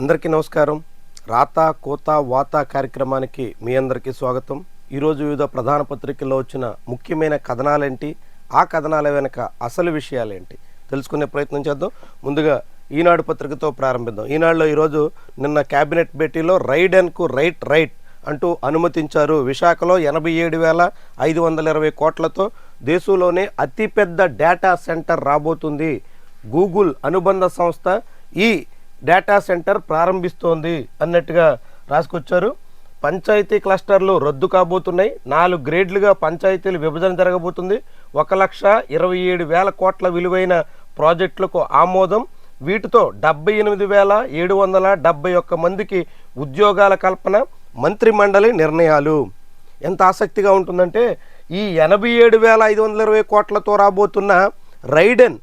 అందరికీ నమస్కారం. రాత కోత వాత కార్యక్రమానికి మీ అందరికీ స్వాగతం. ఈరోజు వివిధ ప్రధాన పత్రికల్లో వచ్చిన ముఖ్యమైన కథనాలేంటి? ఆ కథనాల వెనుక అసలు విషయాలేంటి? తెలుసుకునే ప్రయత్నం చేద్దాం. ముందుగా ఈనాడు పత్రికతో ప్రారంభిద్దాం. ఈనాడులో ఈరోజు నిన్న కేబినెట్ భేటీలో రైడ్ అండ్కు రైట్ రైట్ అంటూ అనుమతించారు విశాఖలో ఎనభై ఏడు వేల ఐదు వందల ఇరవై కోట్లతో దేశంలోనే అతిపెద్ద డేటా సెంటర్ రాబోతుంది. గూగుల్ అనుబంధ సంస్థ ఈ డేటా సెంటర్ ప్రారంభిస్తోంది అన్నట్టుగా రాసుకొచ్చారు. పంచాయతీ క్లస్టర్లు రద్దు కాబోతున్నాయి. నాలుగు గ్రేడ్లుగా పంచాయతీలు విభజన జరగబోతుంది. ఒక లక్ష ఇరవై ఏడు వేల కోట్ల విలువైన ప్రాజెక్టులకు ఆమోదం. వీటితో డెబ్బై ఎనిమిది వేల ఏడు వందల డెబ్బై ఒక్క మందికి ఉద్యోగాల కల్పన మంత్రి మండలి నిర్ణయాలు. ఎంత ఆసక్తిగా ఉంటుందంటే ఈ ఎనభై ఏడు వేల ఐదు వందల ఇరవై కోట్లతో రాబోతున్న రైడెన్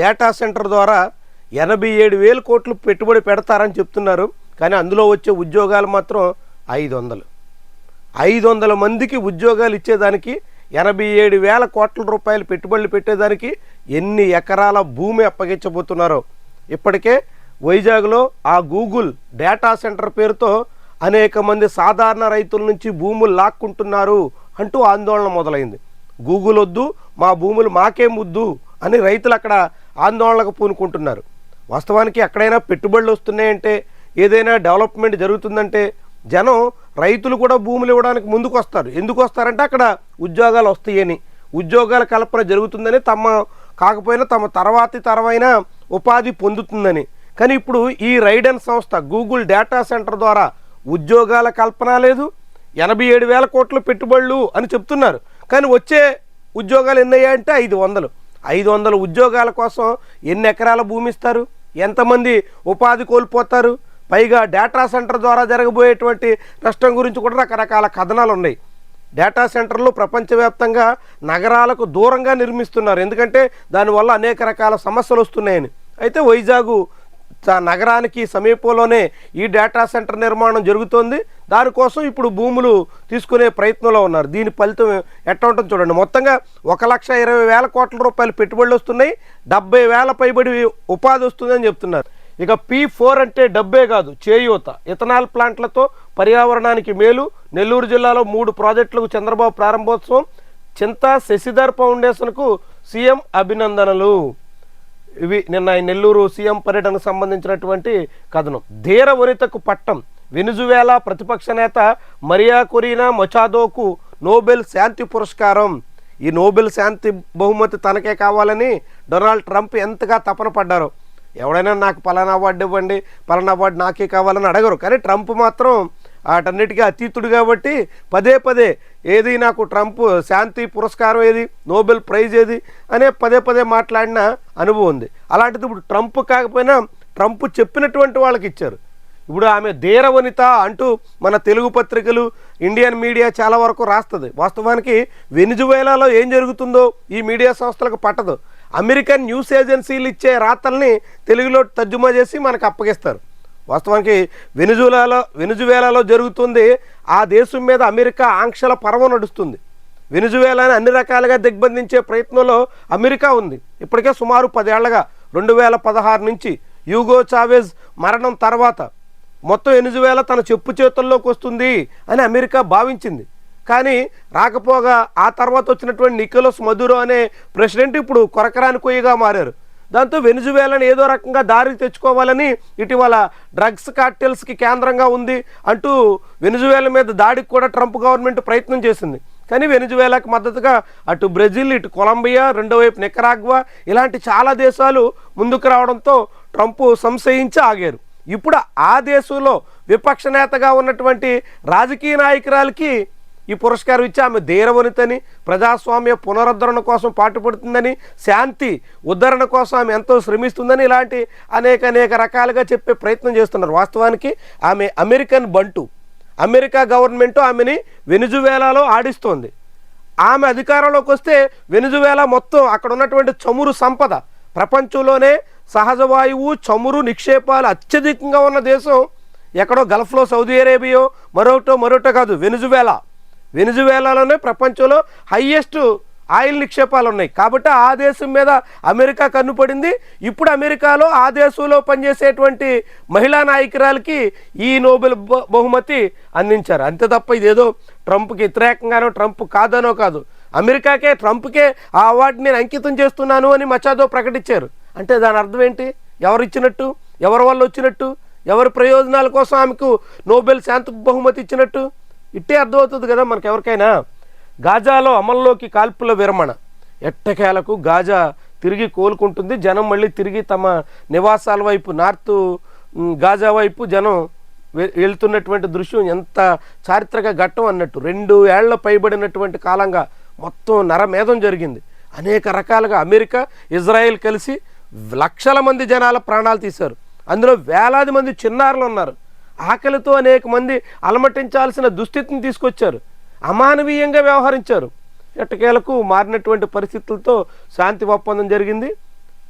డేటా సెంటర్ ద్వారా ఎనభై ఏడు వేల కోట్లు పెట్టుబడి పెడతారని చెప్తున్నారు కానీ అందులో వచ్చే ఉద్యోగాలు మాత్రం ఐదు వందలు. ఐదు వందల మందికి ఉద్యోగాలు ఇచ్చేదానికి ఎనభై ఏడు వేల కోట్ల రూపాయలు పెట్టుబడులు పెట్టేదానికి ఎన్ని ఎకరాల భూమి అప్పగించబోతున్నారో. ఇప్పటికే వైజాగ్లో ఆ గూగుల్ డేటా సెంటర్ పేరుతో అనేక మంది సాధారణ రైతుల నుంచి భూములు లాక్కుంటున్నారు అంటూ ఆందోళన మొదలైంది. గూగుల్ వద్దు మా భూములు మాకేం వద్దు అని రైతులు అక్కడ ఆందోళనకు పూనుకుంటున్నారు. వాస్తవానికి ఎక్కడైనా పెట్టుబడులు వస్తున్నాయంటే ఏదైనా డెవలప్మెంట్ జరుగుతుందంటే జనం రైతులు కూడా భూములు ఇవ్వడానికి ముందుకు వస్తారు ఎందుకు వస్తారంటే అక్కడ ఉద్యోగాలు వస్తాయని. ఉద్యోగాల కల్పన జరుగుతుందని తమ కాకపోయినా తమ తర్వాతి తరమైన ఉపాధి పొందుతుందని. కానీ ఇప్పుడు ఈ రైడెన్ సంస్థ గూగుల్ డేటా సెంటర్ ద్వారా ఉద్యోగాల కల్పన లేదు. ఎనభై ఏడు వేల కోట్ల పెట్టుబడులు అని చెప్తున్నారు. కానీ వచ్చే ఉద్యోగాలు ఎన్ని ఐదు వందలు. ఐదు వందల ఉద్యోగాల కోసం ఎన్ని ఎకరాల భూమి ఇస్తారు? ఎంతమంది ఉపాధి కోల్పోతారు? పైగా డేటా సెంటర్ ద్వారా జరగబోయేటువంటి నష్టం గురించి కూడా రకరకాల కథనాలు ఉన్నాయి. డేటా సెంటర్లు ప్రపంచవ్యాప్తంగా నగరాలకు దూరంగా నిర్మిస్తున్నారు. ఎందుకంటే దానివల్ల అనేక రకాల సమస్యలు వస్తున్నాయని. అయితే వైజాగు నగరానికి సమీపంలోనే ఈ డేటా సెంటర్ నిర్మాణం జరుగుతోంది. దానికోసం ఇప్పుడు భూములు తీసుకునే ప్రయత్నంలో ఉన్నారు. దీని ఫలితం ఎట్లా ఉంటుందో చూడండి. మొత్తంగా ఒక లక్ష ఇరవై వేల కోట్ల రూపాయలు పెట్టుబడులు వస్తున్నాయి. డెబ్బై వేల పైబడి ఉపాధి వస్తుందని చెప్తున్నారు. ఇక పీ ఫోర్ అంటే డబ్బే కాదు చేయూత. ఇథనాల్ ప్లాంట్లతో పర్యావరణానికి మేలు. నెల్లూరు జిల్లాలో మూడు ప్రాజెక్టులకు చంద్రబాబు ప్రారంభోత్సవం. చింతా శశిధర్ ఫౌండేషన్కు సీఎం అభినందనలు. ఇవి నిన్న నెల్లూరు సీఎం పర్యటనకు సంబంధించినటువంటి కథనం. ధీర వనితకు పట్టం. వెనుజువేలా ప్రతిపక్ష నేత మరియా కొరీనా మొచాదోకు నోబెల్ శాంతి పురస్కారం. ఈ నోబెల్ శాంతి బహుమతి తనకే కావాలని డొనాల్డ్ ట్రంప్ ఎంతగా తపన పడ్డారు. ఎవడైనా నాకు పలానా అవార్డు ఇవ్వండి పలానా అవార్డు నాకే కావాలని అడగరు. కానీ ట్రంప్ మాత్రం వాటన్నిటికీ అతీతుడు కాబట్టి పదే పదే ఏది నాకు ట్రంప్ శాంతి పురస్కారం ఏది నోబెల్ ప్రైజ్ ఏది అనే పదే పదే మాట్లాడిన అనుభవం ఉంది. అలాంటిది ఇప్పుడు ట్రంప్ కాకపోయినా ట్రంప్ చెప్పినటువంటి వాళ్ళకి ఇచ్చారు. ఇప్పుడు ఆమె ధీర వనిత అంటూ మన తెలుగు పత్రికలు ఇండియన్ మీడియా చాలా వరకు రాస్తుంది. వాస్తవానికి వెనిజువేలాలో ఏం జరుగుతుందో ఈ మీడియా సంస్థలకు పట్టదు. అమెరికన్ న్యూస్ ఏజెన్సీలు ఇచ్చే రాతల్ని తెలుగులో తర్జుమా చేసి మనకు అప్పగిస్తారు. వాస్తవానికి వెనుజులాలో వెనుజువేలాలో జరుగుతుంది. ఆ దేశం మీద అమెరికా ఆంక్షల పర్వం నడుస్తుంది. వెనుజువేలాని అన్ని రకాలుగా దిగ్బంధించే ప్రయత్నంలో అమెరికా ఉంది. ఇప్పటికే సుమారు పదేళ్ళగా రెండు వేల పదహారు నుంచి యూగో చావెజ్ మరణం తర్వాత మొత్తం వెనుజువేలా తన చెప్పు చేతుల్లోకి వస్తుంది అని అమెరికా భావించింది. కానీ రాకపోగా ఆ తర్వాత వచ్చినటువంటి నికోలస్ మధురో అనే ప్రెసిడెంట్ ఇప్పుడు కొరకరాని కొయ్యగా మారారు. దాంతో వెనుజువేలను ఏదో రకంగా దారికి తెచ్చుకోవాలని ఇటీవల డ్రగ్స్ కార్టెల్స్కి కేంద్రంగా ఉంది అంటూ వెనుజువేల మీద దాడికి కూడా ట్రంప్ గవర్నమెంట్ ప్రయత్నం చేసింది. కానీ వెనుజువేలాకు మద్దతుగా అటు బ్రెజిల్ ఇటు కొలంబియా రెండో వైపు నికరాగ్వా ఇలాంటి చాలా దేశాలు ముందుకు రావడంతో ట్రంప్ సంశయించి ఆగారు. ఇప్పుడు ఆ దేశంలో విపక్ష నేతగా ఉన్నటువంటి రాజకీయ నాయకురాలకి ఈ పురస్కారం ఇచ్చి ఆమె ధీరవనితని ప్రజాస్వామ్య పునరుద్ధరణ కోసం పాటుపడుతుందని శాంతి ఉద్ధరణ కోసం ఆమె ఎంతో శ్రమిస్తుందని ఇలాంటి అనేక అనేక రకాలుగా చెప్పే ప్రయత్నం చేస్తున్నారు. వాస్తవానికి ఆమె అమెరికన్ బంటు అమెరికా గవర్నమెంట్ ఆమెని వెనుజువేలాలో ఆడిస్తోంది. ఆమె అధికారంలోకి వస్తే వెనుజువేలా మొత్తం అక్కడ ఉన్నటువంటి చమురు సంపద ప్రపంచంలోనే సహజ వాయువు చమురు నిక్షేపాలు అత్యధికంగా ఉన్న దేశం ఎక్కడో గల్ఫ్లో సౌదీ అరేబియో మరొకటో మరొకటో కాదు వెనుజువేలా. వెనుజువేలాలోనే ప్రపంచంలో హయ్యెస్ట్ ఆయిల్ నిక్షేపాలు ఉన్నాయి. కాబట్టి ఆ దేశం మీద అమెరికా కన్నుపడింది ఇప్పుడు అమెరికాలో ఆ దేశంలో పనిచేసేటువంటి మహిళా నాయకురాలకి ఈ నోబెల్ బహుమతి అందించారు. అంతే తప్ప ఇదేదో ట్రంప్కి వ్యతిరేకంగానో ట్రంప్ కాదనో కాదు. అమెరికాకే ట్రంప్కే ఆ అవార్డు నేను అంకితం చేస్తున్నాను అని మచాదో ప్రకటించారు. అంటే దాని అర్థం ఏంటి? ఎవరు ఇచ్చినట్టు? ఎవరి వల్ల వచ్చినట్టు? ఎవరి ప్రయోజనాల కోసం ఆమెకు నోబెల్ శాంతి బహుమతి ఇచ్చినట్టు? ఇట్టే అర్థమవుతుంది కదా మనకు ఎవరికైనా గాజాలో అమల్లోకి కాల్పుల విరమణ. ఎట్టకేలకు గాజా తిరిగి కోలుకుంటుంది జనం మళ్ళీ తిరిగి తమ నివాసాల వైపు నార్త్ గాజా వైపు జనం వెళ్తున్నటువంటి దృశ్యం ఎంత చారిత్రక ఘట్టం అన్నట్టు. రెండు ఏళ్ళ పైబడినటువంటి కాలంగా మొత్తం నరమేధం జరిగింది. అనేక రకాలుగా అమెరికా ఇజ్రాయెల్ కలిసి లక్షల మంది జనాల ప్రాణాలు తీశారు. అందులో వేలాది మంది చిన్నారులు ఉన్నారు. ఆకలితో అనేక మంది అలమటించాల్సిన దుస్థితిని తీసుకొచ్చారు. అమానవీయంగా వ్యవహరించారు. ఎట్టకేలకు మారినటువంటి పరిస్థితులతో శాంతి ఒప్పందం జరిగింది.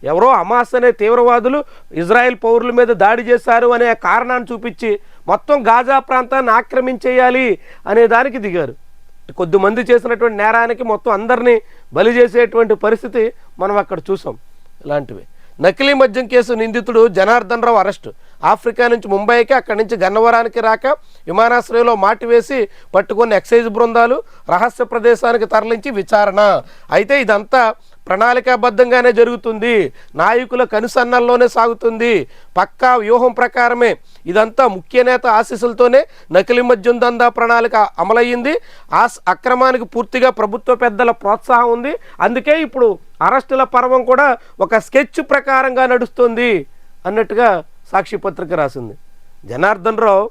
ఎవరో అమాస్ అనే తీవ్రవాదులు ఇజ్రాయెల్ పౌరుల మీద దాడి చేశారు అనే కారణాన్ని చూపించి మొత్తం గాజా ప్రాంతాన్ని ఆక్రమించేయాలి అనే దానికి దిగారు. కొద్దిమంది చేసినటువంటి నేరానికి మొత్తం అందరినీ బలి చేసేటువంటి పరిస్థితి మనం అక్కడ చూసాం. ఇలాంటివి. నకిలీ మద్యం కేసు నిందితుడు జనార్దన్ రావు అరెస్టు. ఆఫ్రికా నుంచి ముంబైకి అక్కడి నుంచి గన్నవరానికి రాక విమానాశ్రయంలో మాటివేసి పట్టుకున్న ఎక్సైజ్ బృందాలు రహస్య ప్రదేశానికి తరలించి విచారణ. అయితే ఇదంతా ప్రణాళికాబద్ధంగానే జరుగుతుంది. నాయకుల కనుసన్నల్లోనే సాగుతుంది. పక్కా వ్యూహం ప్రకారమే ఇదంతా ముఖ్య నేత ఆశీస్సులతోనే నకిలీ మద్యం దందా ప్రణాళిక అమలయ్యింది. ఆ అక్రమానికి పూర్తిగా ప్రభుత్వ పెద్దల ప్రోత్సాహం ఉంది. అందుకే ఇప్పుడు అరెస్టుల పర్వం కూడా ఒక స్కెచ్ ప్రకారంగా నడుస్తుంది అన్నట్టుగా సాక్షి పత్రిక రాసింది. జనార్దన్ రావు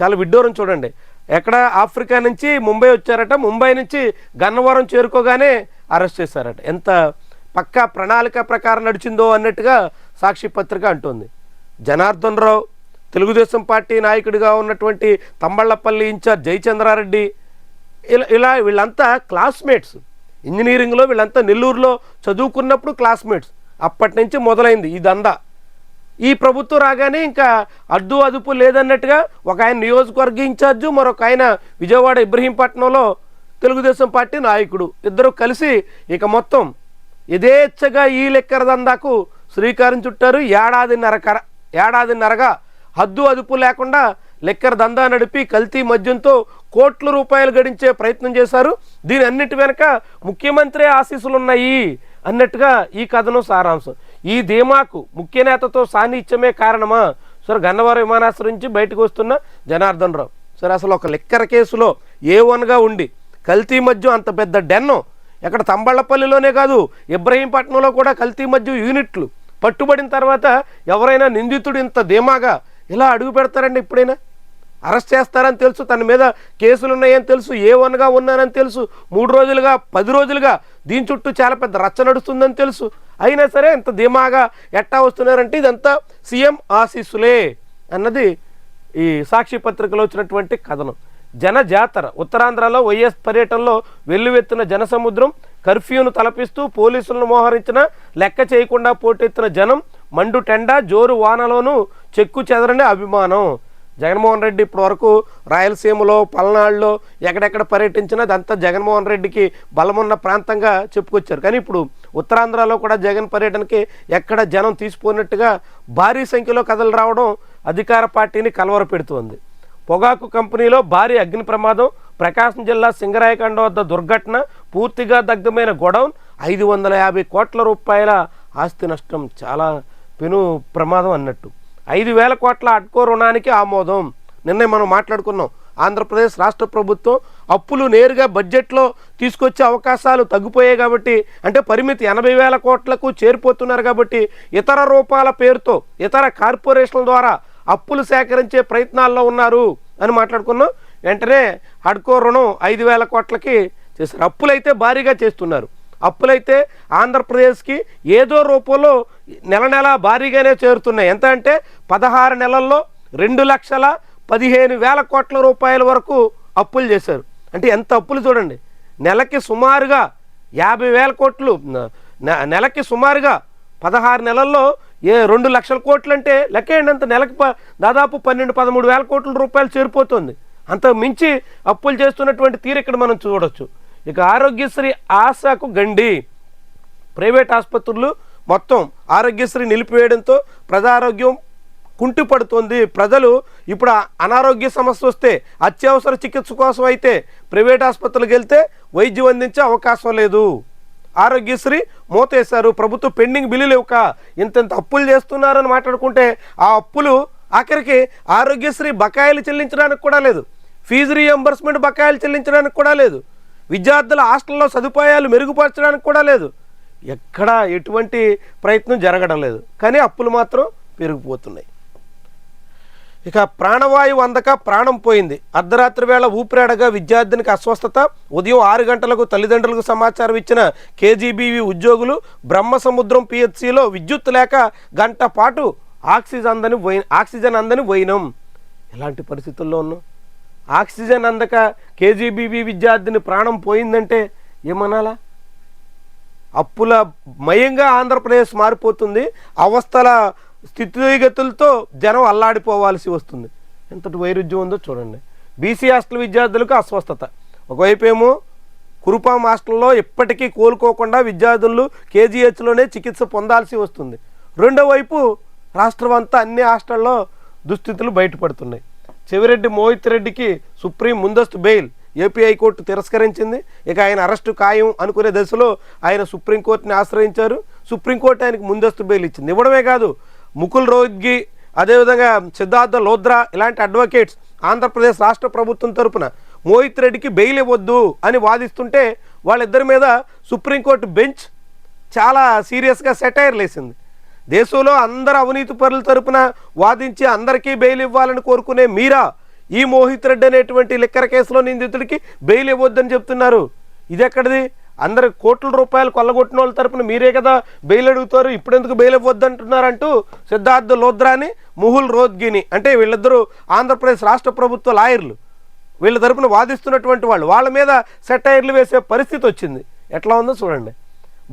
చాలా విడ్డూరం చూడండి. ఎక్కడ ఆఫ్రికా నుంచి ముంబై వచ్చారట ముంబై నుంచి గన్నవరం చేరుకోగానే అరెస్ట్ చేశారట. ఎంత పక్కా ప్రణాళిక ప్రకారం నడిచిందో అన్నట్టుగా సాక్షి పత్రిక అంటుంది. జనార్దన్ రావు తెలుగుదేశం పార్టీ నాయకుడిగా ఉన్నటువంటి తంబళ్ళపల్లి ఇన్ఛార్జ్ జయచంద్రారెడ్డి ఇలా ఇలా వీళ్ళంతా క్లాస్మేట్స్. ఇంజనీరింగ్లో వీళ్ళంతా నెల్లూరులో చదువుకున్నప్పుడు క్లాస్మేట్స్. అప్పటి నుంచి మొదలైంది ఈ దందా. ఈ ప్రభుత్వం రాగానే ఇంకా అడ్డు అదుపు లేదన్నట్టుగా ఒక ఆయన నియోజకవర్గ ఇన్ఛార్జు మరొక ఆయన విజయవాడ ఇబ్రహీంపట్నంలో తెలుగుదేశం పార్టీ నాయకుడు. ఇద్దరు కలిసి ఇక మొత్తం యథేచ్ఛగా ఈ లెక్కర దందాకు శ్రీకారం చుట్టారు. ఏడాదిన్నర కర ఏడాదిన్నరగా హద్దు అదుపు లేకుండా లెక్కర దందా నడిపి కల్తీ మద్యంతో కోట్ల రూపాయలు గడించే ప్రయత్నం చేశారు. దీని అన్నిటి వెనక ముఖ్యమంత్రి ఆశీస్సులు ఉన్నాయి అన్నట్టుగా ఈ కథనం సారాంశం. ఈ ధీమాకు ముఖ్య నేతతో సాన్నిధ్యమే కారణమా? సార్ గన్నవరం విమానాశ్రయం నుంచి బయటకు వస్తున్న జనార్దన్ రావు. సార్ అసలు ఒక లిక్కర్ కేసులో ఏ వన్గా ఉండి కల్తీ మద్యం అంత పెద్ద డెన్ను? ఎక్కడ తంబళ్ళపల్లిలోనే కాదు ఇబ్రహీంపట్నంలో కూడా కల్తీ మద్యం యూనిట్లు. పట్టుబడిన తర్వాత ఎవరైనా నిందితుడు ఇంత ధీమాగా? ఇలా అడుగు పెడతారండి ఎప్పుడైనా అరెస్ట్ చేస్తారని తెలుసు తన మీద కేసులు ఉన్నాయని తెలుసు ఏ వన్గా ఉన్నానని తెలుసు మూడు రోజులుగా పది రోజులుగా దీని చుట్టూ చాలా పెద్ద రచ్చ నడుస్తుందని తెలుసు. అయినా సరే ఇంత ధీమాగా ఎట్టా వస్తున్నారంటే ఇదంతా సీఎం ఆశీస్సులే అన్నది ఈ సాక్షి పత్రికలో వచ్చినటువంటి కథనం. జన జాతర ఉత్తరాంధ్రలో వైఎస్ పర్యటనలో వెల్లువెత్తిన జనసముద్రం కర్ఫ్యూను తలపిస్తూ పోలీసులను మోహరించిన లెక్క చేయకుండా పోటెత్తిన జనం మండు టెండా జోరు వానలోనూ చెక్కు చెదరని అభిమానం. జగన్మోహన్ రెడ్డి ఇప్పటి వరకు రాయలసీమలో పల్నాడులో ఎక్కడెక్కడ పర్యటించినా అదంతా జగన్మోహన్ రెడ్డికి బలమున్న ప్రాంతంగా చెప్పుకొచ్చారు. కానీ ఇప్పుడు ఉత్తరాంధ్రలో కూడా జగన్ పర్యటనకి ఎక్కడ జనం తీసిపోయినట్టుగా భారీ సంఖ్యలో కథలు రావడం అధికార పార్టీని కలవర పెడుతోంది పొగాకు కంపెనీలో భారీ అగ్ని ప్రమాదం ప్రకాశం జిల్లా సింగరాయకండ వద్ద దుర్ఘటన పూర్తిగా దగ్ధమైన గొడౌన్ ఐదు వందల యాభై కోట్ల రూపాయల ఆస్తి నష్టం చాలా పెను ప్రమాదం అన్నట్టు. ఐదు వేల కోట్ల అడ్కో రుణానికి ఆమోదం. నిన్నే మనం మాట్లాడుకున్నాం. ఆంధ్రప్రదేశ్ రాష్ట్ర ప్రభుత్వం అప్పులు నేరుగా బడ్జెట్లో తీసుకొచ్చే అవకాశాలు తగ్గిపోయాయి కాబట్టి అంటే పరిమితి ఎనభై వేల కోట్లకు చేరిపోతున్నారు కాబట్టి ఇతర రూపాల పేరుతో ఇతర కార్పొరేషన్ల ద్వారా అప్పులు సేకరించే ప్రయత్నాల్లో ఉన్నారు అని మాట్లాడుకున్నాం. వెంటనే హడ్కో రుణం ఐదు వేల కోట్లకి చేశారు. అప్పులైతే భారీగా చేస్తున్నారు. అప్పులైతే ఆంధ్రప్రదేశ్కి ఏదో రూపంలో నెల నెల భారీగానే చేరుతున్నాయి. ఎంత అంటే పదహారు నెలల్లో రెండు లక్షల పదిహేను వేల కోట్ల రూపాయల వరకు అప్పులు చేశారు. అంటే ఎంత అప్పులు చూడండి. నెలకి సుమారుగా యాభై వేల కోట్లు నెలకి సుమారుగా పదహారు నెలల్లో ఏ రెండు లక్షల కోట్లు అంటే లెక్కేయండి అంత నెలకి ప దాదాపు పన్నెండు పదమూడు వేల కోట్ల రూపాయలు చేరిపోతుంది. అంత మించి అప్పులు చేస్తున్నటువంటి తీరు ఇక్కడ మనం చూడొచ్చు. ఇక ఆరోగ్యశ్రీ ఆశకు గండి. ప్రైవేట్ ఆసుపత్రులు మొత్తం ఆరోగ్యశ్రీ నిలిపివేయడంతో ప్రజారోగ్యం కుంటిపడుతోంది. ప్రజలు ఇప్పుడు అనారోగ్య సమస్య వస్తే అత్యవసర చికిత్స కోసం అయితే ప్రైవేట్ ఆసుపత్రులకు వెళ్తే వైద్యం అందించే అవకాశం లేదు. ఆరోగ్యశ్రీ మూతేశారు. ప్రభుత్వం పెండింగ్ బిల్లులు ఇవ్వక ఇంతంత అప్పులు చేస్తున్నారని మాట్లాడుకుంటే ఆ అప్పులు ఆఖరికి ఆరోగ్యశ్రీ బకాయిలు చెల్లించడానికి కూడా లేదు. ఫీజు రీఎంబర్స్మెంట్ బకాయిలు చెల్లించడానికి కూడా లేదు. విద్యార్థుల హాస్టల్లో సదుపాయాలు మెరుగుపరచడానికి కూడా లేదు. ఎక్కడా ఎటువంటి ప్రయత్నం జరగడం లేదు. కానీ అప్పులు మాత్రం పెరిగిపోతున్నాయి. ఇక ప్రాణవాయువు అందక ప్రాణం పోయింది. అర్ధరాత్రి వేళ ఊపిరాడగా విద్యార్థినికి అస్వస్థత. ఉదయం ఆరు గంటలకు తల్లిదండ్రులకు సమాచారం ఇచ్చిన కేజీబీవీ ఉద్యోగులు బ్రహ్మసముద్రం పిహెచ్సిలో విద్యుత్ లేక గంట పాటు ఆక్సిజన్ అందని పోయి ఆక్సిజన్ అందని పోయినాం. ఎలాంటి పరిస్థితుల్లో ఉన్నాం? ఆక్సిజన్ అందక కేజీబీబీ విద్యార్థిని ప్రాణం పోయిందంటే ఏమనాలా? అప్పుల మయంగా ఆంధ్రప్రదేశ్ మారిపోతుంది అవస్థల స్థితిగతులతో జనం అల్లాడిపోవాల్సి వస్తుంది. ఎంతటి వైరుధ్యం ఉందో చూడండి. బీసీ హాస్టల్ విద్యార్థులకు అస్వస్థత. ఒకవైపు ఏమో కురుపాం హాస్టల్లో ఎప్పటికీ కోలుకోకుండా విద్యార్థులు కేజీహెచ్లోనే చికిత్స పొందాల్సి వస్తుంది. రెండో వైపు రాష్ట్రం అంతా అన్ని హాస్టల్లో దుస్థితులు బయటపడుతున్నాయి. చెవిరెడ్డి మోహిత్ రెడ్డికి సుప్రీం ముందస్తు బెయిల్. ఏపీ హైకోర్టు తిరస్కరించింది. ఇక ఆయన అరెస్టు ఖాయం అనుకునే దశలో ఆయన సుప్రీంకోర్టుని ఆశ్రయించారు. సుప్రీంకోర్టు ఆయనకు ముందస్తు బెయిల్ ఇచ్చింది. ఇవ్వడమే కాదు ముకుల్ రోహ్గి అదేవిధంగా సిద్ధార్థ లోద్రా ఇలాంటి అడ్వకేట్స్ ఆంధ్రప్రదేశ్ రాష్ట్ర ప్రభుత్వం తరపున మోహిత్ రెడ్డికి బెయిల్ ఇవ్వద్దు అని వాదిస్తుంటే వాళ్ళిద్దరి మీద సుప్రీంకోర్టు బెంచ్ చాలా సీరియస్గా సెటైర్ లేసింది దేశంలో అందరు అవినీతి పరుల తరపున వాదించి అందరికీ బెయిల్ ఇవ్వాలని కోరుకునే మీరా? ఈ మోహిత్ రెడ్డి అనేటువంటి లిక్కర్ కేసులో నిందితుడికి బెయిల్ ఇవ్వద్దని చెప్తున్నారు. ఇది ఎక్కడిది అందరు కోట్ల రూపాయలు కొల్లగొట్టిన వాళ్ళ తరపున మీరే కదా బెయిల్ అడుగుతారు. ఇప్పుడెందుకు బెయిల్ ఇవ్వద్దంటున్నారంటూ సిద్ధార్థ్ లోద్రాని ముహుల్ రోద్గిని అంటే వీళ్ళిద్దరూ ఆంధ్రప్రదేశ్ రాష్ట్ర ప్రభుత్వ లాయర్లు. వీళ్ళ తరపున వాదిస్తున్నటువంటి వాళ్ళు వాళ్ళ మీద సెటైర్లు వేసే పరిస్థితి వచ్చింది. ఎట్లా ఉందో చూడండి.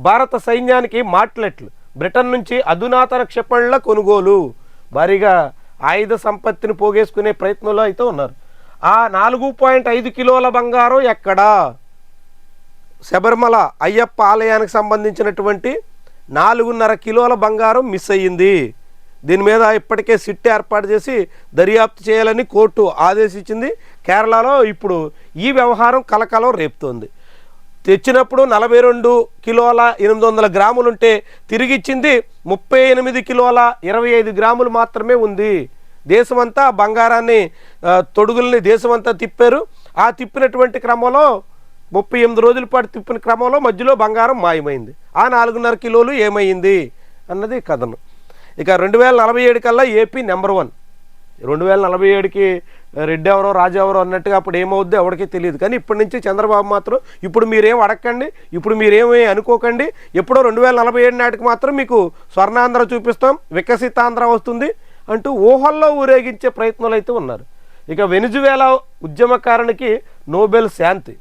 భారత సైన్యానికి మాట్లెట్లు. బ్రిటన్ నుంచి అధునాతన క్షిపణుల కొనుగోలు. భారీగా ఆయుధ సంపత్తిని పోగేసుకునే ప్రయత్నంలో అయితే ఉన్నారు. ఆ నాలుగు పాయింట్ ఐదు కిలోల బంగారం ఎక్కడా? శబరిమల అయ్యప్ప ఆలయానికి సంబంధించినటువంటి నాలుగున్నర కిలోల బంగారం మిస్ అయ్యింది. దీని మీద ఇప్పటికే సిట్ ఏర్పాటు చేసి దర్యాప్తు చేయాలని కోర్టు ఆదేశించింది. కేరళలో ఇప్పుడు ఈ వ్యవహారం కలకలం రేపుతోంది. తెచ్చినప్పుడు నలభై రెండు కిలోల ఎనిమిది వందల గ్రాములు ఉంటే తిరిగి ఇచ్చింది ముప్పై ఎనిమిది కిలోల ఇరవై ఐదు గ్రాములు మాత్రమే ఉంది. దేశమంతా బంగారాన్ని తొడుగుల్ని దేశమంతా తిప్పారు. ఆ తిప్పినటువంటి క్రమంలో ముప్పై ఎనిమిది రోజుల పాటు తిప్పిన క్రమంలో మధ్యలో బంగారం మాయమైంది. ఆ నాలుగున్నర కిలోలు ఏమైంది అన్నది కథనం. ఇక రెండు వేల నలభై ఏడు కల్లా ఏపీ నెంబర్ వన్. రెండు వేల నలభై ఏడుకి రెడ్డి ఎవరో రాజు ఎవరో అన్నట్టుగా అప్పుడు ఏమవుద్దో ఎవరికీ తెలియదు. కానీ ఇప్పటి నుంచి చంద్రబాబు మాత్రం ఇప్పుడు మీరేం అడగండి ఇప్పుడు మీరేమీ అనుకోకండి. ఎప్పుడో రెండు వేల నలభై ఏడు నాటికి మాత్రం మీకు స్వర్ణాంధ్ర చూపిస్తాం వికసితాంధ్ర వస్తుంది అంటూ ఊహల్లో ఊరేగించే ప్రయత్నాలు అయితే ఉన్నారు. ఇక వెనుజువేలా ఉద్యమకారునికి నోబెల్ శాంతి.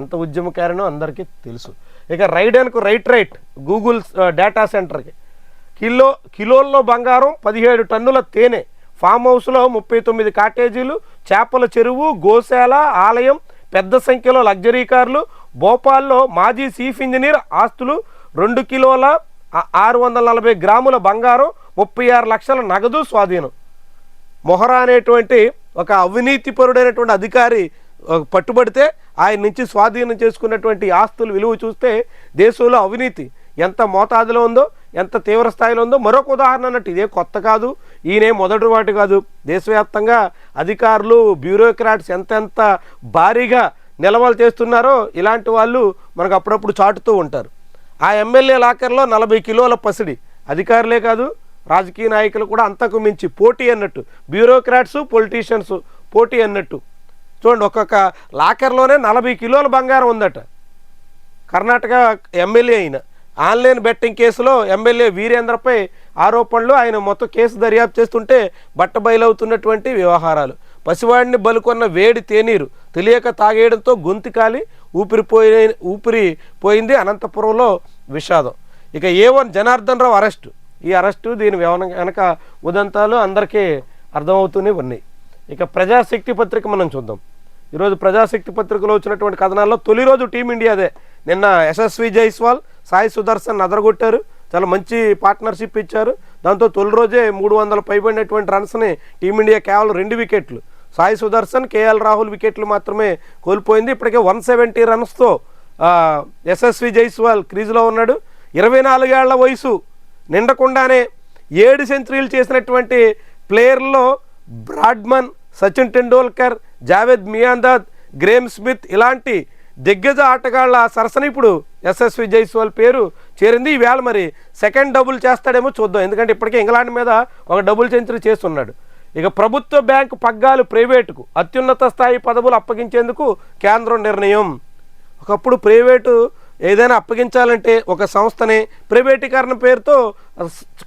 ఎంత ఉద్యమకారణో అందరికీ తెలుసు. ఇక రైడన్కు రైట్ రైట్ గూగుల్ డేటా సెంటర్కి. కిలో కిలోల్లో బంగారం పదిహేడు టన్నుల తేనె. ఫామ్ హౌస్లో ముప్పై తొమ్మిది కాటేజీలు చేపల చెరువు గోశాల ఆలయం పెద్ద సంఖ్యలో లగ్జరీ కార్లు భోపాల్లో మాజీ చీఫ్ ఇంజనీర్ ఆస్తులు రెండు కిలోల ఆరు వందల నలభై గ్రాముల బంగారం ముప్పై ఆరు లక్షల నగదు స్వాధీనం. మొహరా అనేటువంటి ఒక అవినీతిపరుడైనటువంటి అధికారి పట్టుబడితే ఆయన నుంచి స్వాధీనం చేసుకున్నటువంటి ఆస్తులు విలువ చూస్తే దేశంలో అవినీతి ఎంత మోతాదులో ఉందో ఎంత తీవ్ర స్థాయిలో ఉందో మరొక ఉదాహరణ అన్నట్టు ఇదే కొత్త కాదు ఈయనే మొదటి వాటి కాదు. దేశవ్యాప్తంగా అధికారులు బ్యూరోక్రాట్స్ ఎంతెంత భారీగా నిలవలు చేస్తున్నారో ఇలాంటి వాళ్ళు మనకు అప్పుడప్పుడు చాటుతూ ఉంటారు. ఆ ఎమ్మెల్యే లాకర్లో నలభై కిలోల పసిడి. అధికారులే కాదు రాజకీయ నాయకులు కూడా అంతకు మించి పోటీ అన్నట్టు. బ్యూరోక్రాట్స్ పొలిటీషియన్స్ పోటీ అన్నట్టు. చూడండి ఒక్కొక్క లాకర్లోనే నలభై కిలోల బంగారం ఉందట. కర్ణాటక ఎమ్మెల్యే అయిన. ఆన్లైన్ బెట్టింగ్ కేసులో ఎమ్మెల్యే వీరేంద్రపై ఆరోపణలు ఆయన మొత్తం కేసు దర్యాప్తు చేస్తుంటే బట్టబయలవుతున్నటువంటి వ్యవహారాలు. పసివాడిని బలుకొన్న వేడి తేనీరు తెలియక తాగేయడంతో గొంతు కాలి ఊపిరిపోయి ఊపిరి పోయింది అనంతపురంలో విషాదం. ఇక A one Janardhan Rao arrest. ఈ అరెస్టు దీని వెన- వెనక ఉదంతాలు అందరికీ అర్థమవుతూనే ఉన్నాయి. ఇక ప్రజాశక్తి పత్రిక మనం చూద్దాం. ఈరోజు ప్రజాశక్తి పత్రికలో వచ్చినటువంటి కథనాల్లో తొలి రోజు టీమిండియాదే. నిన్న యశస్వి జైస్వాల్ సాయి సుదర్శన్ అదరగొట్టారు. చాలా మంచి పార్ట్నర్షిప్ ఇచ్చారు. దాంతో తొలి రోజే మూడు వందల పైబడినటువంటి రన్స్ని టీమిండియా కేవలం రెండు వికెట్లు. సాయి సుదర్శన్ కేఎల్ రాహుల్ వికెట్లు మాత్రమే కోల్పోయింది. ఇప్పటికే వన్ సెవెంటీ రన్స్తో యశస్వి జైస్వాల్ క్రీజులో ఉన్నాడు. ఇరవై నాలుగేళ్ళ వయసు నిండకుండానే ఏడు సెంచరీలు చేసినటువంటి ప్లేయర్లో Bradman Sachin Tendulkar Javed Miandad Graeme Smith ఇలాంటి దిగ్గజ ఆటగాళ్ళ సరసన ఇప్పుడు ఎస్ఎస్వి జైస్వాల్ పేరు చేరింది. ఈవేళ మరి సెకండ్ డబుల్ చేస్తాడేమో చూద్దాం. ఎందుకంటే ఇప్పటికే ఇంగ్లాండ్ మీద ఒక డబుల్ సెంచరీ చేస్తున్నాడు. ఇక ప్రభుత్వ బ్యాంకు పగ్గాలు ప్రైవేటుకు అత్యున్నత స్థాయి పదవులు అప్పగించేందుకు కేంద్రం నిర్ణయం. ఒకప్పుడు ప్రైవేటు ఏదైనా అప్పగించాలంటే ఒక సంస్థని ప్రైవేటీకరణ పేరుతో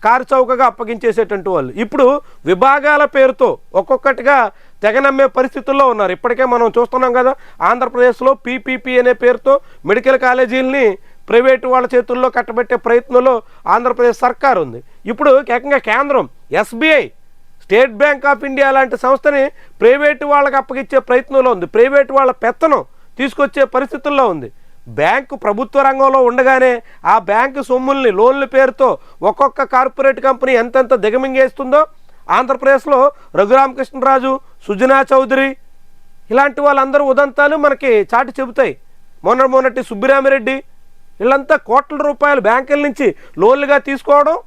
కారు చౌకగా అప్పగించేసేటువంటి వాళ్ళు. ఇప్పుడు విభాగాల పేరుతో ఒక్కొక్కటిగా తెగనమ్మే పరిస్థితుల్లో ఉన్నారు. ఇప్పటికే మనం చూస్తున్నాం కదా ఆంధ్రప్రదేశ్లో పీపీపీ అనే పేరుతో మెడికల్ కాలేజీలని ప్రైవేటు వాళ్ళ చేతుల్లో కట్టబెట్టే ప్రయత్నంలో ఆంధ్రప్రదేశ్ సర్కార్ ఉంది. ఇప్పుడు ఏకంగా కేంద్రం SBI State Bank of India లాంటి సంస్థని ప్రైవేటు వాళ్ళకి అప్పగించే ప్రయత్నంలో ఉంది. ప్రైవేటు వాళ్ళ పెత్తనం తీసుకొచ్చే పరిస్థితుల్లో ఉంది. బ్యాంకు ప్రభుత్వ రంగంలో ఉండగానే ఆ బ్యాంకు సొమ్ముల్ని లోన్ల పేరుతో ఒక్కొక్క కార్పొరేట్ కంపెనీ ఎంతెంత దిగమింగేస్తుందో ఆంధ్రప్రదేశ్లో రఘురామకృష్ణరాజు సుజనా చౌదరి ఇలాంటి వాళ్ళందరూ ఉదంతాలు మనకి చాటి చెబుతాయి. మొన్న మొన్నటి సుబ్బిరామిరెడ్డి వీళ్ళంతా కోట్ల రూపాయలు బ్యాంకుల నుంచి లోన్లుగా తీసుకోవడం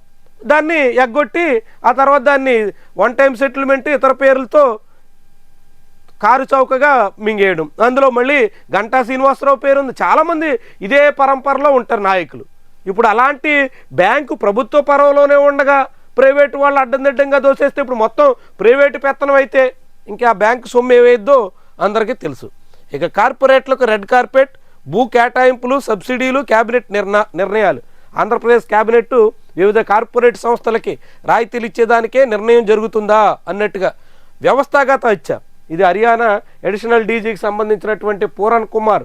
దాన్ని ఎగ్గొట్టి ఆ తర్వాత దాన్ని వన్ టైం సెటిల్మెంట్ ఇతర పేర్లతో కారు చౌకగా మింగేయడం. అందులో మళ్ళీ గంటా శ్రీనివాసరావు పేరు ఉంది చాలామంది ఇదే పరంపరలో ఉంటారు నాయకులు. ఇప్పుడు అలాంటి బ్యాంకు ప్రభుత్వ పరంలోనే ఉండగా ప్రైవేట్ వాళ్ళు అడ్డందిడ్డంగా దోసేస్తే ఇప్పుడు మొత్తం ప్రైవేటు పెత్తనం అయితే ఇంకా ఆ బ్యాంకు సొమ్ము ఏవైద్దో అందరికీ తెలుసు. ఇక కార్పొరేట్లకు రెడ్ కార్పెట్ భూ కేటాయింపులు సబ్సిడీలు క్యాబినెట్ నిర్ణ నిర్ణయాలు. ఆంధ్రప్రదేశ్ క్యాబినెట్ వివిధ కార్పొరేట్ సంస్థలకి రాయితీలు ఇచ్చేదానికే నిర్ణయం జరుగుతుందా అన్నట్టుగా వ్యవస్థాగత హత్య ఇది హర్యానా అడిషనల్ డీజీకి సంబంధించినటువంటి పూరన్ కుమార్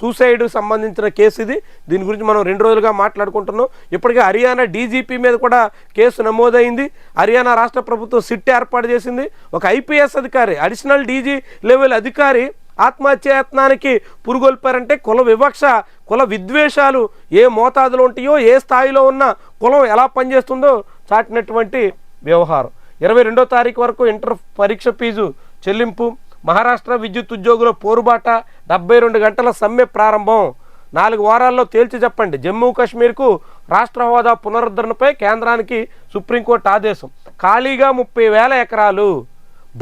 సూసైడ్ సంబంధించిన కేసు ఇది. దీని గురించి మనం రెండు రోజులుగా మాట్లాడుకుంటున్నాం. ఇప్పటికే హర్యానా డీజీపీ మీద కూడా కేసు నమోదైంది. హర్యానా రాష్ట్ర ప్రభుత్వం సిట్ ఏర్పాటు చేసింది. ఒక ఐపీఎస్ అధికారి అడిషనల్ డీజీ లెవెల్ అధికారి ఆత్మహత్యాయత్నానికి పురుగొల్పారంటే కుల వివక్ష కుల విద్వేషాలు ఏ మోతాదులో ఉంటాయో ఏ స్థాయిలో ఉన్న కులం ఎలా పనిచేస్తుందో చాటినటువంటి వ్యవహారం. ఇరవై రెండో తారీఖు వరకు ఇంటర్ పరీక్ష ఫీజు చెల్లింపు మహారాష్ట్ర విద్యుత్ ఉద్యోగుల పోరుబాట డెబ్బై రెండు గంటల సమ్మె ప్రారంభం. నాలుగు వారాల్లో తేల్చి చెప్పండి. జమ్మూ కాశ్మీర్కు రాష్ట్ర హోదా పునరుద్ధరణపై కేంద్రానికి సుప్రీంకోర్టు ఆదేశం. ఖాళీగా ముప్పై వేల ఎకరాలు.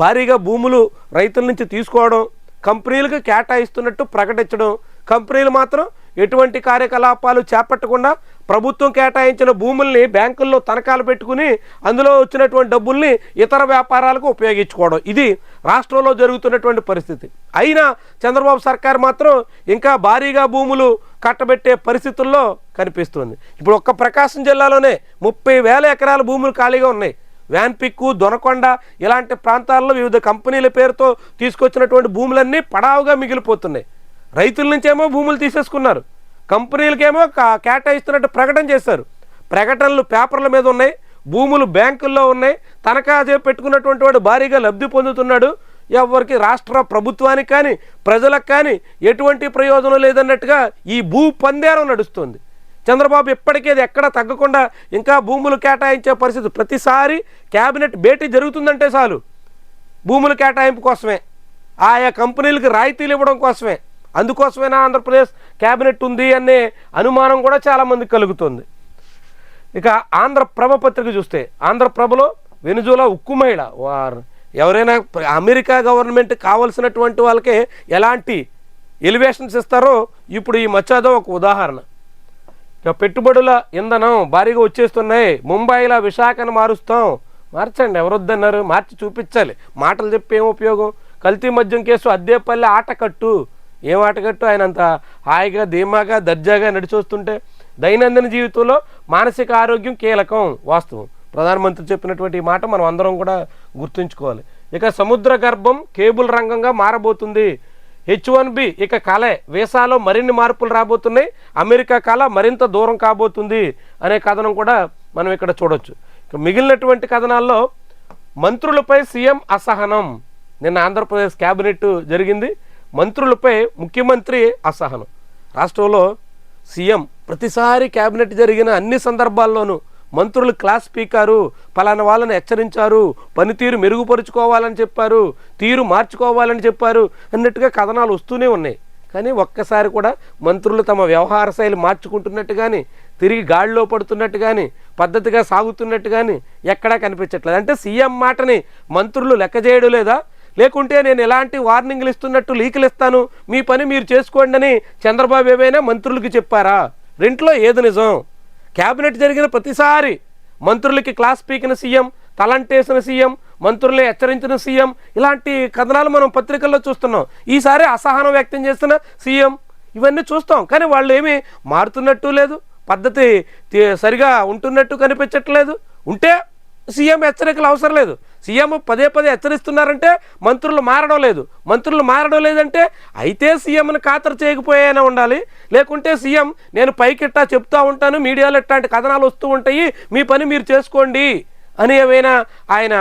భారీగా భూములు రైతుల నుంచి తీసుకోవడం కంపెనీలకు కేటాయిస్తున్నట్టు ప్రకటించడం. కంపెనీలు మాత్రం ఎటువంటి కార్యకలాపాలు చేపట్టకుండా ప్రభుత్వం కేటాయించిన భూముల్ని బ్యాంకుల్లో తనఖాలు పెట్టుకుని అందులో వచ్చినటువంటి డబ్బుల్ని ఇతర వ్యాపారాలకు ఉపయోగించుకోవడం. ఇది రాష్ట్రంలో జరుగుతున్నటువంటి పరిస్థితి. అయినా చంద్రబాబు సర్కార్ మాత్రం ఇంకా భారీగా భూములు కట్టబెట్టే పరిస్థితుల్లో కనిపిస్తుంది. ఇప్పుడు ఒక్క ప్రకాశం జిల్లాలోనే ముప్పై వేల ఎకరాల భూములు ఖాళీగా ఉన్నాయి. వ్యాన్పిక్కు దొనకొండ ఇలాంటి ప్రాంతాల్లో వివిధ కంపెనీల పేరుతో తీసుకొచ్చినటువంటి భూములన్నీ పడావుగా మిగిలిపోతున్నాయి. రైతుల నుంచేమో భూములు తీసేసుకున్నారు. కంపెనీలకేమో కేటాయిస్తున్నట్టు ప్రకటన చేశారు. ప్రకటనలు పేపర్ల మీద ఉన్నాయి. భూములు బ్యాంకుల్లో ఉన్నాయి. తనఖా చేసి పెట్టుకున్నటువంటి వాడు భారీగా లబ్ధి పొందుతున్నాడు. ఎవరికి రాష్ట్ర ప్రభుత్వానికి కానీ ప్రజలకు కానీ ఎటువంటి ప్రయోజనం లేదన్నట్టుగా ఈ భూ పందేరం నడుస్తుంది. చంద్రబాబు ఇప్పటికీ అది ఎక్కడ తగ్గకుండా ఇంకా భూములు కేటాయించే పరిస్థితి ప్రతిసారి కేబినెట్ భేటీ జరుగుతుందంటే చాలు. భూముల కేటాయింపు కోసమే. ఆయా కంపెనీలకు రాయితీలు ఇవ్వడం కోసమే. అందుకోసమేనా ఆంధ్రప్రదేశ్ కేబినెట్ ఉంది అనే అనుమానం కూడా చాలామందికి కలుగుతుంది. ఇక ఆంధ్రప్రభ పత్రిక చూస్తే ఆంధ్రప్రభలో వెనుజులా ఉక్కు మహిళ. వారు ఎవరైనా అమెరికా గవర్నమెంట్ కావలసినటువంటి వాళ్ళకే ఎలాంటి ఎలివేషన్స్ ఇస్తారో ఇప్పుడు ఈ మచ్చాదో ఒక ఉదాహరణ. ఇక పెట్టుబడుల ఇంధనం భారీగా వచ్చేస్తున్నాయి. ముంబైలో విశాఖను మారుస్తాం. మార్చండి ఎవరొద్దన్నారు? మార్చి చూపించాలి. మాటలు చెప్పి ఏం ఉపయోగం? కల్తీ మద్యం కేసు అద్దేపల్లి ఆటకట్టు. ఏం ఆటకట్టు? ఆయన అంత హాయిగా ధీమాగా దర్జాగా నడిచొస్తుంటే దైనందిన జీవితంలో మానసిక ఆరోగ్యం కీలకం వాస్తవం. ప్రధానమంత్రి చెప్పినటువంటి ఈ మాట మనం అందరం కూడా గుర్తుంచుకోవాలి. ఇక సముద్ర గర్భం కేబుల్ రంగంగా మారబోతుంది. హెచ్ వన్ బి ఇక కళే వీసాలో మరిన్ని మార్పులు రాబోతున్నాయి. అమెరికా కళ మరింత దూరం కాబోతుంది అనే కథనం కూడా మనం ఇక్కడ చూడొచ్చు. ఇక మిగిలినటువంటి కథనాల్లో మంత్రులపై సీఎం అసహనం. నిన్న ఆంధ్రప్రదేశ్ క్యాబినెట్ జరిగింది. మంత్రులపై ముఖ్యమంత్రి అసహనం. రాష్ట్రంలో సీఎం ప్రతిసారి కేబినెట్ జరిగిన అన్ని సందర్భాల్లోనూ మంత్రులు క్లాస్ స్పీకరు పలానా వాళ్ళని హెచ్చరించారు పనితీరు మెరుగుపరుచుకోవాలని చెప్పారు తీరు మార్చుకోవాలని చెప్పారు అన్నట్టుగా కథనాలు వస్తూనే ఉన్నాయి. కానీ ఒక్కసారి కూడా మంత్రులు తమ వ్యవహార శైలి మార్చుకుంటున్నట్టు కానీ తిరిగి గాడిలో పడుతున్నట్టు కానీ పద్ధతిగా సాగుతున్నట్టు కానీ ఎక్కడా కనిపించట్లేదు. అంటే సీఎం మాటని మంత్రులు లెక్క చేయడం లేదా? లేకుంటే నేను ఎలాంటి వార్నింగ్లు ఇస్తున్నట్టు లీకులు ఇస్తాను? మీ పని మీరు చేసుకోండి అని చంద్రబాబు ఏమైనా మంత్రులకి చెప్పారా? రెంట్లో ఏది నిజం? కేబినెట్ జరిగిన ప్రతిసారి మంత్రులకి క్లాస్ పీకిన సీఎం తలంటేసిన సీఎం మంత్రుల్ని హెచ్చరించిన సీఎం ఇలాంటి కథనాలు మనం పత్రికల్లో చూస్తున్నాం. ఈసారి అసహనం వ్యక్తం చేస్తున్న సీఎం ఇవన్నీ చూస్తాం. కానీ వాళ్ళు ఏమీ మారుతున్నట్టు లేదు. పద్ధతి సరిగా ఉంటున్నట్టు కనిపించట్లేదు. ఉంటే సీఎం హెచ్చరికలు అవసరం లేదు. సీఎం పదే పదే హెచ్చరిస్తున్నారంటే మంత్రులు మారడం లేదు. మంత్రులు మారడం లేదంటే అయితే సీఎంను ఖాతరు చేయకపోయేనా ఉండాలి? లేకుంటే సీఎం నేను పైకిట్టా చెప్తూ ఉంటాను మీడియాలో ఇట్లాంటి కథనాలు వస్తూ ఉంటాయి మీ పని మీరు చేసుకోండి అని ఏమైనా ఆయన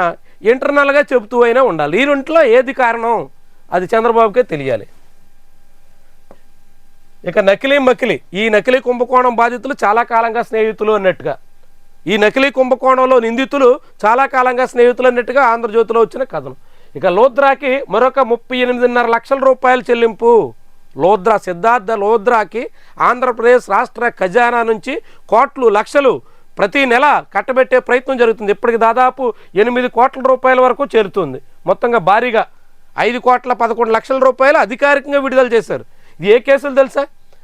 ఇంటర్నల్గా చెబుతూ అయినా ఉండాలి. ఈ రెంట్లో ఏది కారణం? అది చంద్రబాబుకే తెలియాలి. ఇక నకిలీ మకిలి ఈ నకిలీ కుంభకోణం బాధితులు చాలా కాలంగా స్నేహితులు అన్నట్టుగా. ఈ నకిలీ కుంభకోణంలో నిందితులు చాలా కాలంగా స్నేహితులన్నట్టుగా ఆంధ్రజ్యోతిలో వచ్చిన కథనం. ఇక లోద్రాకి మరొక ముప్పై ఎనిమిదిన్నర లక్షల రూపాయల చెల్లింపు. లోద్రా సిద్ధార్థ లోద్రాకి ఆంధ్రప్రదేశ్ రాష్ట్ర ఖజానా నుంచి కోట్లు లక్షలు ప్రతి నెల కట్టబెట్టే ప్రయత్నం జరుగుతుంది. ఇప్పటికి దాదాపు ఎనిమిది కోట్ల రూపాయల వరకు చేరుతుంది. మొత్తంగా భారీగా ఐదు కోట్ల పదకొండు లక్షల రూపాయలు అధికారికంగా విడుదల చేశారు. ఇది ఏ కేసులు తెలుసా?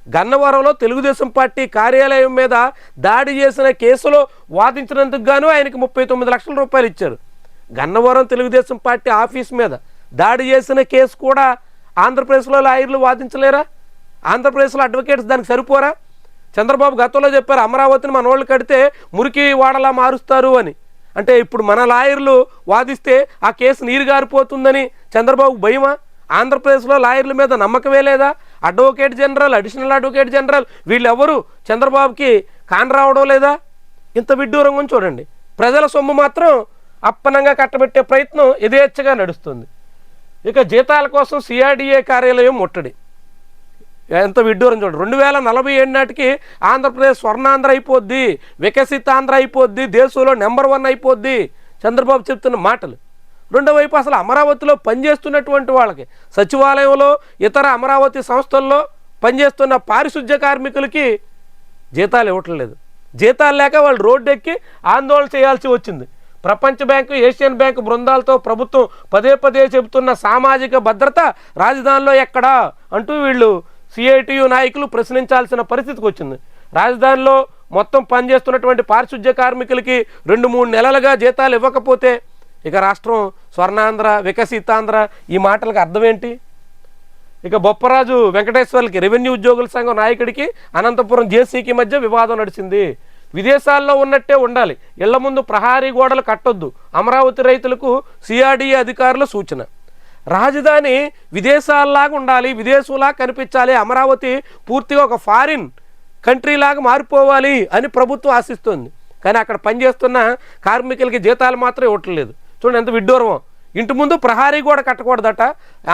గన్నవరంలో తెలుగుదేశం పార్టీ కార్యాలయం మీద దాడి చేసిన కేసులో వాదించినందుకు గాను ఆయనకి ముప్పై తొమ్మిది లక్షల రూపాయలు ఇచ్చారు. గన్నవరం తెలుగుదేశం పార్టీ ఆఫీస్ మీద దాడి చేసిన కేసు కూడా ఆంధ్రప్రదేశ్లో లాయర్లు వాదించలేరా? ఆంధ్రప్రదేశ్లో అడ్వకేట్స్ దానికి సరిపోరా? చంద్రబాబు గతంలో చెప్పారు అమరావతిని మన వాళ్ళు కడితే మురికి వాడలా మారుస్తారు అని. అంటే ఇప్పుడు మన లాయర్లు వాదిస్తే ఆ కేసు నీరు గారిపోతుందని చంద్రబాబు భయమా? ఆంధ్రప్రదేశ్లో లాయర్ల మీద నమ్మకమే లేదా? Advocate general additional advocate general వీళ్ళెవరు? చంద్రబాబుకి కాన్ రావడం లేదా? ఇంత విడ్డూరంగా చూడండి. ప్రజల సొమ్ము మాత్రం అప్పనంగా కట్టబెట్టే ప్రయత్నం యథేచ్ఛగా నడుస్తుంది. ఇక జీతాల కోసం సిఆర్డిఏ కార్యాలయం ముట్టడి. ఎంత విడ్డూరం చూడండి. రెండు వేల నలభై ఏడు నాటికి ఆంధ్రప్రదేశ్ స్వర్ణాంధ్ర అయిపోద్ది వికసిత ఆంధ్ర అయిపోద్ది దేశంలో నెంబర్ వన్ అయిపోద్ది. చంద్రబాబు చెప్తున్న మాటలు. రెండో వైపు అసలు అమరావతిలో పనిచేస్తున్నటువంటి వాళ్ళకి సచివాలయంలో ఇతర అమరావతి సంస్థల్లో పనిచేస్తున్న పారిశుధ్య కార్మికులకి జీతాలు ఇవ్వటం లేదు. జీతాలు లేక వాళ్ళు రోడ్డెక్కి ఆందోళన చేయాల్సి వచ్చింది. ప్రపంచ బ్యాంకు ఏషియన్ బ్యాంకు బృందాలతో ప్రభుత్వం పదే పదే చెబుతున్న సామాజిక భద్రత రాజధానిలో ఎక్కడా అంటూ వీళ్ళు సిఐటియు నాయకులు ప్రశ్నించాల్సిన పరిస్థితికి వచ్చింది. రాజధానిలో మొత్తం పనిచేస్తున్నటువంటి పారిశుధ్య కార్మికులకి రెండు మూడు నెలలుగా జీతాలు ఇవ్వకపోతే ఇక రాష్ట్రం స్వర్ణాంధ్ర వికసితాంధ్ర ఈ మాటలకు అర్థం ఏంటి ఇక బొప్పరాజు వెంకటేశ్వర్లకి రెవెన్యూ ఉద్యోగుల సంఘం నాయకుడికి అనంతపురం జేసీకి మధ్య వివాదం నడిచింది. విదేశాల్లో ఉన్నట్టే ఉండాలి. ఇళ్ళ ముందు ప్రహారీ గోడలు కట్టొద్దు. అమరావతి రైతులకు సిఆర్డీఏ అధికారుల సూచన. రాజధాని విదేశాల్లాగా ఉండాలి. విదేశంలాగా కనిపించాలి. అమరావతి పూర్తిగా ఒక ఫారిన్ కంట్రీ లాగా మారిపోవాలి అని ప్రభుత్వం ఆశిస్తుంది. కానీ అక్కడ పనిచేస్తున్న కార్మికులకి జీతాలు మాత్రం ఇవ్వట్లేదు. చూడండి ఎంత విడ్డూరమో. ఇంటి ముందు ప్రహారీ కూడా కట్టకూడదట.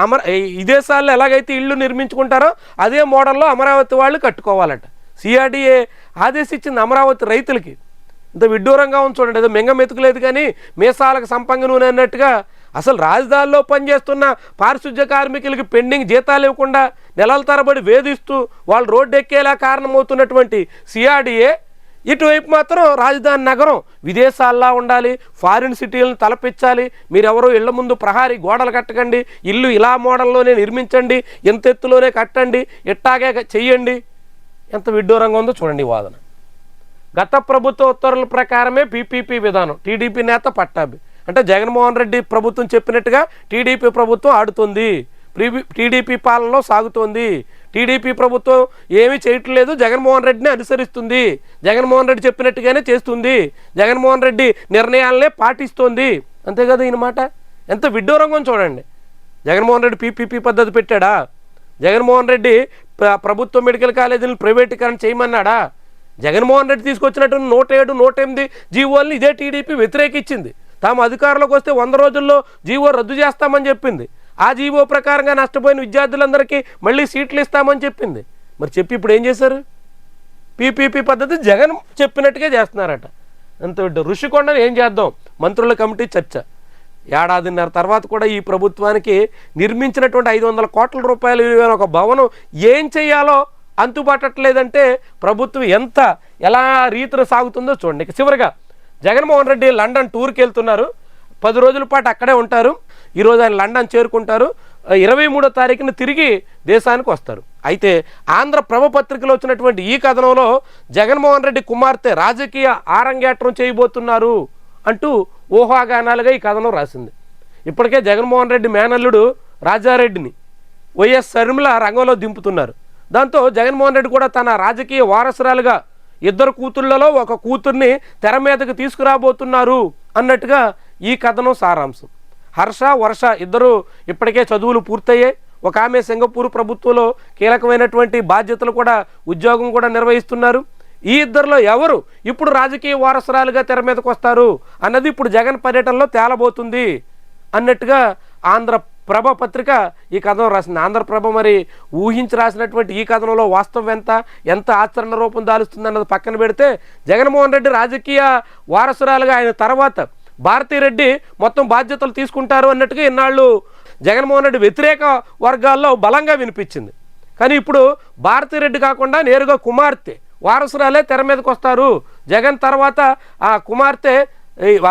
అమర విదేశాల్లో ఎలాగైతే ఇళ్ళు నిర్మించుకుంటారో అదే మోడల్లో అమరావతి వాళ్ళు కట్టుకోవాలట. సిఆర్డీఏ ఆదేశించింది అమరావతి రైతులకి. ఇంత విడ్డూరంగా ఉంది చూడండి. ఏదో మింగ మెతుకులేదు కానీ మీసాలకు సంపంగ నూనె అన్నట్టుగా. అసలు రాజధానిలో పనిచేస్తున్న పారిశుధ్య కార్మికులకి పెండింగ్ జీతాలు ఇవ్వకుండా నెలల తరబడి వేధిస్తూ వాళ్ళు రోడ్డు ఎక్కేలా కారణమవుతున్నటువంటి సిఆర్డీఏ ఇటువైపు మాత్రం రాజధాని నగరం విదేశాల్లా ఉండాలి ఫారిన్ సిటీలను తలపించాలి. మీరెవరో ఇళ్ళ ముందు ప్రహారీ గోడలు కట్టకండి ఇల్లు ఇలా మోడల్లోనే నిర్మించండి ఎంత ఎత్తులోనే కట్టండి ఇట్టాగే చెయ్యండి. ఎంత విడ్డూరంగా ఉందో చూడండి వాదన. గత ప్రభుత్వ ఉత్తర్వుల ప్రకారమే పీపీపీ విధానం టీడీపీ నేత పట్టాభి. అంటే జగన్మోహన్ రెడ్డి ప్రభుత్వం చెప్పినట్టుగా టీడీపీ ప్రభుత్వం ఆడుతుంది. టీడీపీ పాలనలో సాగుతోంది. టీడీపీ ప్రభుత్వం ఏమీ చేయట్లేదు. జగన్మోహన్ రెడ్డిని అనుసరిస్తుంది. జగన్మోహన్ రెడ్డి చెప్పినట్టుగానే చేస్తుంది. జగన్మోహన్ రెడ్డి నిర్ణయాలనే పాటిస్తోంది. అంతే కదా ఈయన మాట? ఎంత విడ్డూరంగా చూడండి. జగన్మోహన్ రెడ్డి పీపీపీ పద్ధతి పెట్టాడా? జగన్మోహన్ రెడ్డి ప్రభుత్వ మెడికల్ కాలేజీని ప్రైవేటీకరణ చేయమన్నాడా? జగన్మోహన్ రెడ్డి తీసుకొచ్చినట్టు నూట ఏడు నూట ఎనిమిది జీవోల్ని ఇదే టీడీపీ వ్యతిరేకించింది. తాము అధికారంలోకి వస్తే వంద రోజుల్లో జీవో రద్దు చేస్తామని చెప్పింది. ఆ జీవో ప్రకారంగా నష్టపోయిన విద్యార్థులందరికీ మళ్ళీ సీట్లు ఇస్తామని చెప్పింది. మరి చెప్పి ఇప్పుడు ఏం చేశారు? పీపీపీ పద్ధతి జగన్ చెప్పినట్టుగా చేస్తున్నారట. అంత బిడ్డ ఋషికొండను ఏం చేద్దాం? మంత్రుల కమిటీ చర్చ. ఏడాదిన్నర తర్వాత కూడా ఈ ప్రభుత్వానికి నిర్మించినటువంటి ఐదు వందల కోట్ల రూపాయలు విలువైన ఒక భవనం ఏం చేయాలో అంతుపట్టట్లేదంటే ప్రభుత్వం ఎంత ఎలా రీతిలో సాగుతుందో చూడండి. చివరిగా జగన్మోహన్ రెడ్డి లండన్ టూర్కి వెళ్తున్నారు. పది రోజుల పాటు అక్కడే ఉంటారు. ఈరోజు ఆయన లండన్ చేరుకుంటారు. ఇరవై మూడో తారీఖున తిరిగి దేశానికి వస్తారు. అయితే ఆంధ్ర ప్రభ పత్రికలో వచ్చినటువంటి ఈ కథనంలో జగన్మోహన్ రెడ్డి కుమార్తె రాజకీయ ఆరంగేట్రం చేయబోతున్నారు అంటూ ఊహాగానాలుగా ఈ కథనం రాసింది. ఇప్పటికే జగన్మోహన్ రెడ్డి మేనల్లుడు రాజారెడ్డిని వైఎస్ షర్మిల రంగంలో దింపుతున్నారు. దాంతో జగన్మోహన్ రెడ్డి కూడా తన రాజకీయ వారసురాలుగా ఇద్దరు కూతుళ్ళలో ఒక కూతుర్ని తెర మీదకి తీసుకురాబోతున్నారు అన్నట్టుగా ఈ కథనం సారాంశం. హర్ష వర్ష ఇద్దరు ఇప్పటికే చదువులు పూర్తయ్యాయి ఒక ఆమె సింగపూర్ ప్రభుత్వంలో కీలకమైనటువంటి బాధ్యతలు కూడా ఉద్యోగం కూడా నిర్వహిస్తున్నారు. ఈ ఇద్దరిలో ఎవరు ఇప్పుడు రాజకీయ వారసురాలుగా తెర మీదకు వస్తారు అన్నది ఇప్పుడు జగన్ పర్యటనలో తేలబోతుంది అన్నట్టుగా ఆంధ్రప్రభ పత్రిక ఈ కథనం రాసింది. ఆంధ్రప్రభ మరి ఊహించి రాసినటువంటి ఈ కథనంలో వాస్తవం ఎంత ఎంత ఆచరణ రూపం దాలుస్తుంది అన్నది పక్కన పెడితే జగన్మోహన్ రెడ్డి రాజకీయ వారసురాలుగా ఆయన తర్వాత భారతీరెడ్డి మొత్తం బాధ్యతలు తీసుకుంటారు అన్నట్టుగా ఇన్నాళ్ళు జగన్మోహన్ రెడ్డి వ్యతిరేక వర్గాల్లో బలంగా వినిపించింది. కానీ ఇప్పుడు భారతిరెడ్డి కాకుండా నేరుగా కుమార్తె వారసురాలే తెర మీదకి వస్తారు. జగన్ తర్వాత ఆ కుమార్తె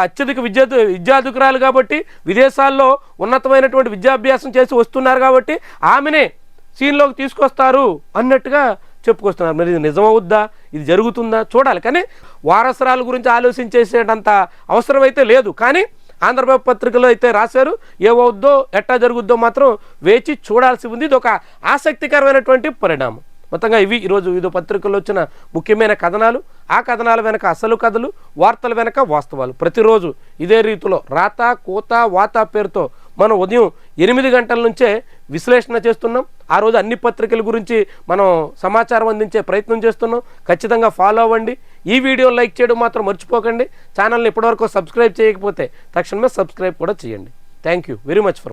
అత్యధిక విద్యా విద్యాధికురాలు కాబట్టి విదేశాల్లో ఉన్నతమైనటువంటి విద్యాభ్యాసం చేసి వస్తున్నారు కాబట్టి ఆమెనే సీన్లోకి తీసుకొస్తారు అన్నట్టుగా చెప్పుకొస్తున్నారు. మరి ఇది నిజమవుద్దా? ఇది జరుగుతుందా? చూడాలి. కానీ వారసరాల గురించి ఆలోచించేసేటంత అవసరం అయితే లేదు. కానీ ఆంధ్రప్రభ పత్రికలో అయితే రాశారు ఏమవుద్దో ఎట్టా జరుగుద్దో మాత్రం వేచి చూడాల్సి ఉంది. ఇది ఒక ఆసక్తికరమైనటువంటి పరిణామం. మొత్తంగా ఇవి ఈరోజు వివిధ పత్రికల్లో వచ్చిన ముఖ్యమైన కథనాలు. ఆ కథనాల వెనక అసలు కథలు వార్తల వెనక వాస్తవాలు. ప్రతిరోజు ఇదే రీతిలో రాత కోత వాత పేరుతో మనం ఉదయం ఎనిమిది గంటల నుంచే విశ్లేషణ చేస్తున్నాం. ఆ రోజు అన్ని పత్రికల గురించి మనం సమాచారం అందించే ప్రయత్నం చేస్తున్నాం. ఖచ్చితంగా ఫాలో అవ్వండి. ఈ వీడియో లైక్ చేయడం మాత్రం మర్చిపోకండి. ఛానల్ని ఇప్పటివరకు సబ్స్క్రైబ్ చేయకపోతే తక్షణమే సబ్స్క్రైబ్ కూడా చేయండి. Thank you very much for